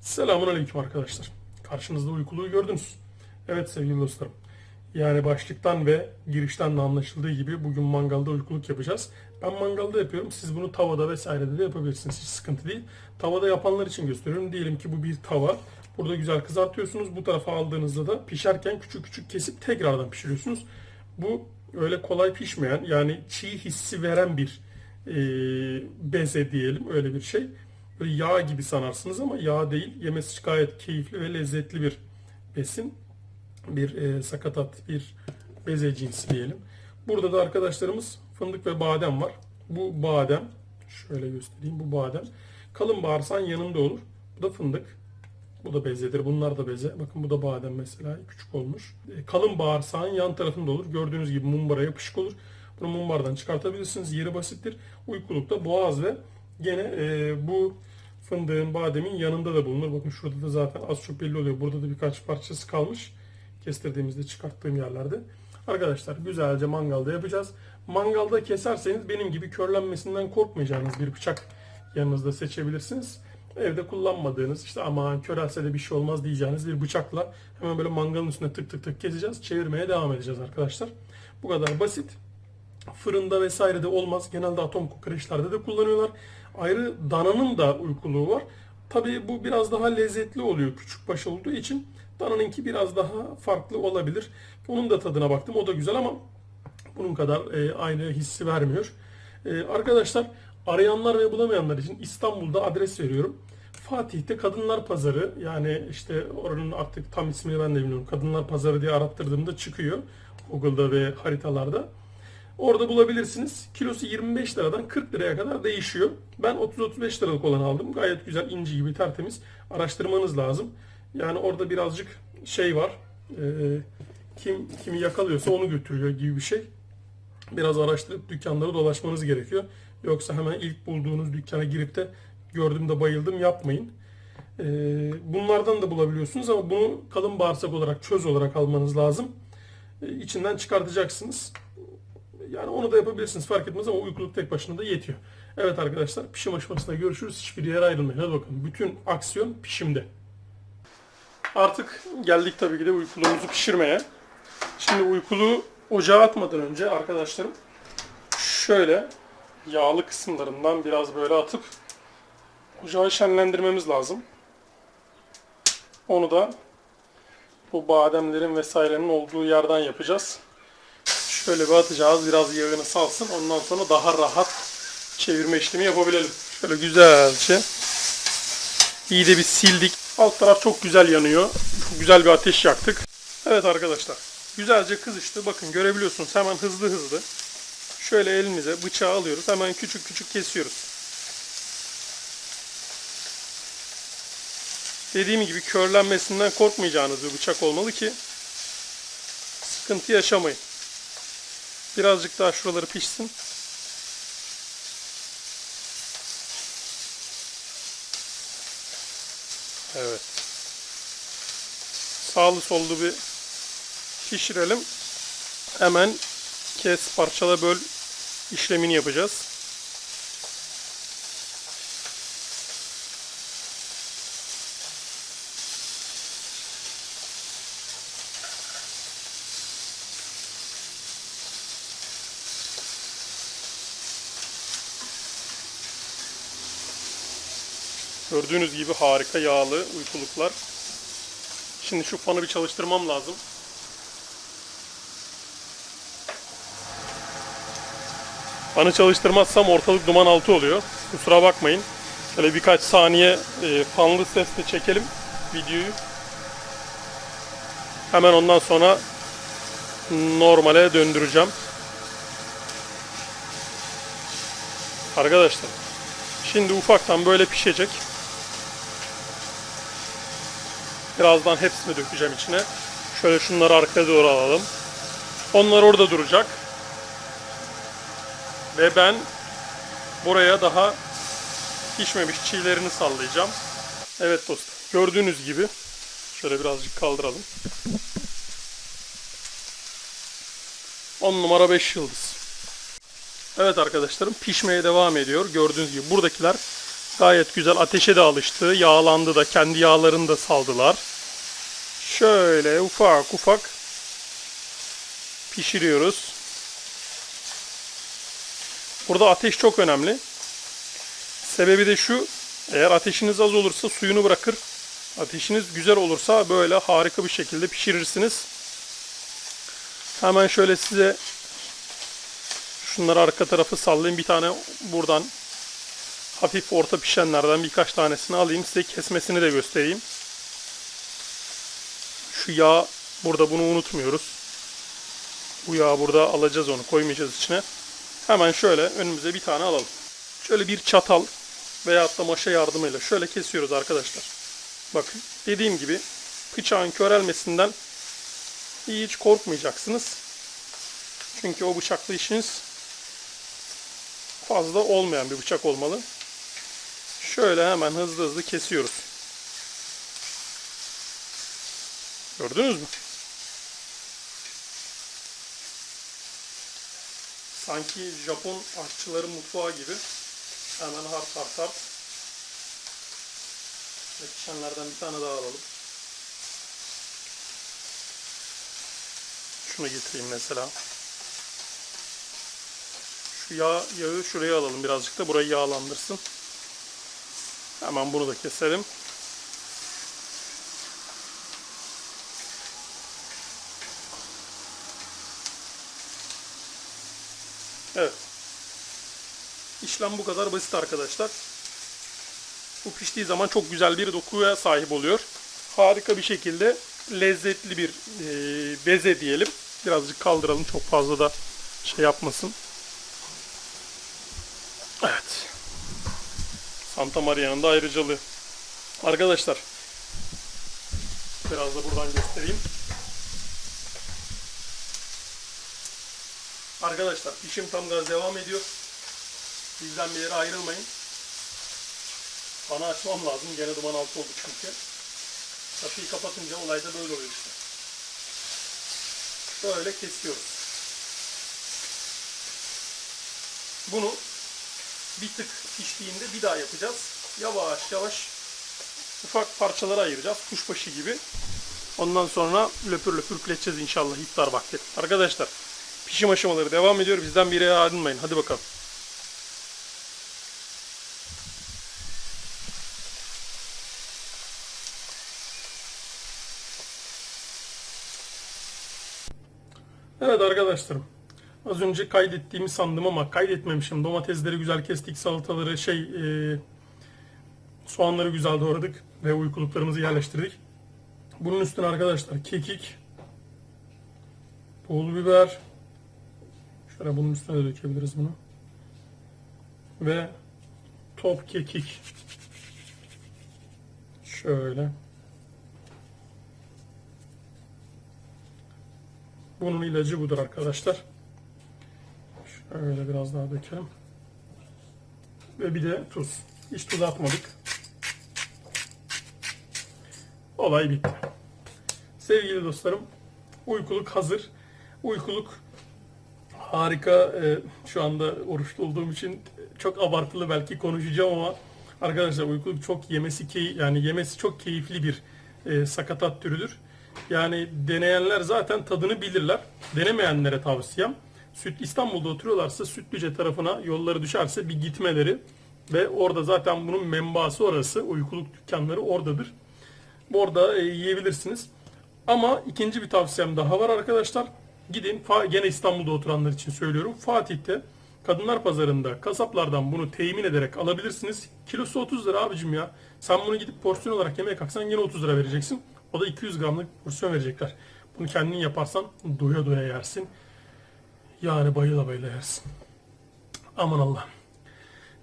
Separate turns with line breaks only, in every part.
Selamun Aleyküm arkadaşlar. Karşınızda uykuluğu gördünüz. Evet sevgili dostlarım. Yani başlıktan ve girişten de anlaşıldığı gibi bugün mangalda uykuluk yapacağız. Ben mangalda yapıyorum. Siz bunu tavada vesairede de yapabilirsiniz. Hiç sıkıntı değil. Tavada yapanlar için gösteriyorum. Diyelim ki bu bir tava. Burada güzel kızartıyorsunuz. Bu tarafa aldığınızda da pişerken küçük küçük kesip tekrardan pişiriyorsunuz. Bu öyle kolay pişmeyen yani çiğ hissi veren bir e, beze diyelim öyle bir şey. Böyle yağ gibi sanarsınız ama yağ değil. Yemesi gayet keyifli ve lezzetli bir besin. Bir e, sakatat, bir beze cinsi diyelim. Burada da arkadaşlarımız fındık ve badem var. Bu badem, şöyle göstereyim bu badem. Kalın bağırsağın yanında olur. Bu da fındık. Bu da bezedir. Bunlar da beze. Bakın bu da badem mesela. Küçük olmuş. E, Kalın bağırsağın yan tarafında olur. Gördüğünüz gibi mumbara yapışık olur. Bunu mumbardan çıkartabilirsiniz. Yeri basittir. Uykulukta boğaz ve gene e, bu fındığın, bademin yanında da bulunur. Bakın şurada da zaten az çok belli oluyor. Burada da birkaç parçası kalmış. Kestirdiğimizde çıkarttığım yerlerde. Arkadaşlar güzelce mangalda yapacağız. Mangalda keserseniz benim gibi körlenmesinden korkmayacağınız bir bıçak yanınızda seçebilirsiniz. Evde kullanmadığınız işte aman körelse de bir şey olmaz diyeceğiniz bir bıçakla hemen böyle mangalın üstüne tık tık tık keseceğiz. Çevirmeye devam edeceğiz arkadaşlar. Bu kadar basit. Fırında vesairede olmaz. Genelde atom kokoreçlerde de kullanıyorlar. Ayrı dananın da uykuluğu var. Tabii bu biraz daha lezzetli oluyor küçük baş olduğu için. Dananınki biraz daha farklı olabilir. Onun da tadına baktım. O da güzel ama bunun kadar e, aynı hissi vermiyor. E, arkadaşlar arayanlar ve bulamayanlar için İstanbul'da adres veriyorum. Fatih'te Kadınlar Pazarı yani işte oranın artık tam ismini ben de bilmiyorum. Kadınlar Pazarı diye arattırdığımda çıkıyor. Google'da ve haritalarda. Orada bulabilirsiniz. Kilosu 25 liradan 40 liraya kadar değişiyor. Ben 30-35 liralık olanı aldım. Gayet güzel, inci gibi tertemiz. Araştırmanız lazım. Yani orada birazcık şey var. Ee, kim kimi yakalıyorsa onu götürüyor gibi bir şey. Biraz araştırıp dükkanları dolaşmanız gerekiyor. Yoksa hemen ilk bulduğunuz dükkana girip de gördüm de bayıldım yapmayın. Ee, bunlardan da bulabiliyorsunuz ama bunu kalın bağırsak olarak, çöz olarak almanız lazım. Ee, içinden çıkartacaksınız. Yani onu da yapabilirsiniz fark etmez ama uykuluk tek başına da yetiyor. Evet arkadaşlar pişim aşamasında görüşürüz. Hiçbir yere ayrılmayın. Hadi bakalım. Bütün aksiyon pişimde. Artık geldik tabii ki de uykuluğumuzu pişirmeye. Şimdi uykuluğu ocağa atmadan önce arkadaşlarım şöyle yağlı kısımlarından biraz böyle atıp ocağı şenlendirmemiz lazım. Onu da bu bademlerin vesairenin olduğu yerden yapacağız. Şöyle bir atacağız. Biraz yağını salsın. Ondan sonra daha rahat çevirme işlemi yapabilelim. Şöyle güzelce iyi de bir sildik. Alt taraf çok güzel yanıyor. Çok güzel bir ateş yaktık. Evet arkadaşlar. Güzelce kızıştı. Bakın görebiliyorsunuz. Hemen hızlı hızlı. Şöyle elimize bıçağı alıyoruz. Hemen küçük küçük kesiyoruz. Dediğim gibi körlenmesinden korkmayacağınız bir bıçak olmalı ki sıkıntı yaşamayın. Birazcık daha şuraları pişsin. Evet. Sağlı sollu bir pişirelim. Hemen kes, parçala, böl işlemini yapacağız. Gördüğünüz gibi harika yağlı uykuluklar. Şimdi şu fanı bir çalıştırmam lazım. Fanı çalıştırmazsam ortalık duman altı oluyor. Kusura bakmayın. Şöyle birkaç saniye e, fanlı sesle çekelim videoyu. Hemen ondan sonra normale döndüreceğim. Arkadaşlar şimdi ufaktan böyle pişecek. Birazdan hepsini dökeceğim içine. Şöyle şunları arkaya doğru alalım. Onlar orada duracak. Ve ben buraya daha pişmemiş çiğlerini sallayacağım. Evet dostum. Gördüğünüz gibi şöyle birazcık kaldıralım. 10 numara 5 yıldız. Evet arkadaşlarım pişmeye devam ediyor. Gördüğünüz gibi buradakiler Gayet güzel ateşe de alıştı. Yağlandı da kendi yağlarını da saldılar. Şöyle ufak ufak pişiriyoruz. Burada ateş çok önemli. Sebebi de şu. Eğer ateşiniz az olursa suyunu bırakır. Ateşiniz güzel olursa böyle harika bir şekilde pişirirsiniz. Hemen şöyle size şunları arka tarafı sallayayım. Bir tane buradan hafif orta pişenlerden birkaç tanesini alayım. Size kesmesini de göstereyim. Şu yağ burada bunu unutmuyoruz. Bu yağı burada alacağız onu koymayacağız içine. Hemen şöyle önümüze bir tane alalım. Şöyle bir çatal veyahut da maşa yardımıyla şöyle kesiyoruz arkadaşlar. Bakın dediğim gibi bıçağın körelmesinden hiç korkmayacaksınız. Çünkü o bıçaklı işiniz fazla olmayan bir bıçak olmalı. Şöyle hemen hızlı hızlı kesiyoruz. Gördünüz mü? Sanki Japon aşçıların mutfağı gibi hemen hart hart hart. Ve pişenlerden bir tane daha alalım. Şunu getireyim mesela. Şu yağ, yağı şuraya alalım birazcık da burayı yağlandırsın. Hemen bunu da keselim. Evet. İşlem bu kadar basit arkadaşlar. Bu piştiği zaman çok güzel bir dokuya sahip oluyor. Harika bir şekilde lezzetli bir e, beze diyelim. Birazcık kaldıralım çok fazla da şey yapmasın. Evet. Santa Maria'nın da ayrıcalığı. Arkadaşlar biraz da buradan göstereyim. Arkadaşlar pişim tam gaz devam ediyor. Bizden bir yere ayrılmayın. Bana açmam lazım. Gene duman altı oldu çünkü. Kapıyı kapatınca olay da böyle oluyor işte. Böyle kesiyoruz. Bunu bir tık piştiğinde bir daha yapacağız. Yavaş yavaş ufak parçalara ayıracağız. Kuşbaşı gibi. Ondan sonra löpür löpür üfleteceğiz inşallah iftar vakti. Arkadaşlar pişim aşamaları devam ediyor. Bizden bir yere ayrılmayın. Hadi bakalım. Evet arkadaşlarım. Az önce kaydettiğimi sandım ama kaydetmemişim. Domatesleri güzel kestik, salataları şey e, soğanları güzel doğradık ve uykuluklarımızı yerleştirdik. Bunun üstüne arkadaşlar kekik, pul biber, şöyle bunun üstüne de dökebiliriz bunu. Ve top kekik. Şöyle. Bunun ilacı budur arkadaşlar. Şöyle biraz daha dökelim. Ve bir de tuz. Hiç tuz atmadık. Olay bitti. Sevgili dostlarım, uykuluk hazır. Uykuluk harika. Ee, şu anda oruçlu olduğum için çok abartılı belki konuşacağım ama arkadaşlar uykuluk çok yemesi key yani yemesi çok keyifli bir e, sakatat türüdür. Yani deneyenler zaten tadını bilirler. Denemeyenlere tavsiyem Süt İstanbul'da oturuyorlarsa Sütlüce tarafına yolları düşerse bir gitmeleri ve orada zaten bunun menbaası orası. Uykuluk dükkanları oradadır. Orada e, yiyebilirsiniz. Ama ikinci bir tavsiyem daha var arkadaşlar. Gidin gene İstanbul'da oturanlar için söylüyorum. Fatih'te Kadınlar Pazarı'nda kasaplardan bunu temin ederek alabilirsiniz. Kilosu 30 lira abicim ya. Sen bunu gidip porsiyon olarak yemeye kalksan yine 30 lira vereceksin. O da 200 gramlık porsiyon verecekler. Bunu kendin yaparsan doya doya yersin. Yani bayıla bayıla yersin. Aman Allah.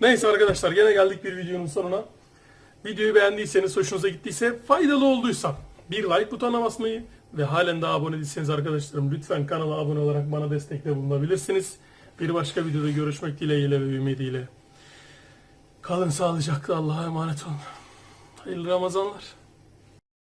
Neyse arkadaşlar gene geldik bir videonun sonuna. Videoyu beğendiyseniz, hoşunuza gittiyse, faydalı olduysa bir like butonuna basmayı ve halen daha abone değilseniz arkadaşlarım lütfen kanala abone olarak bana destekte bulunabilirsiniz. Bir başka videoda görüşmek dileğiyle ve ümidiyle. Kalın sağlıcakla Allah'a emanet olun. Hayırlı Ramazanlar.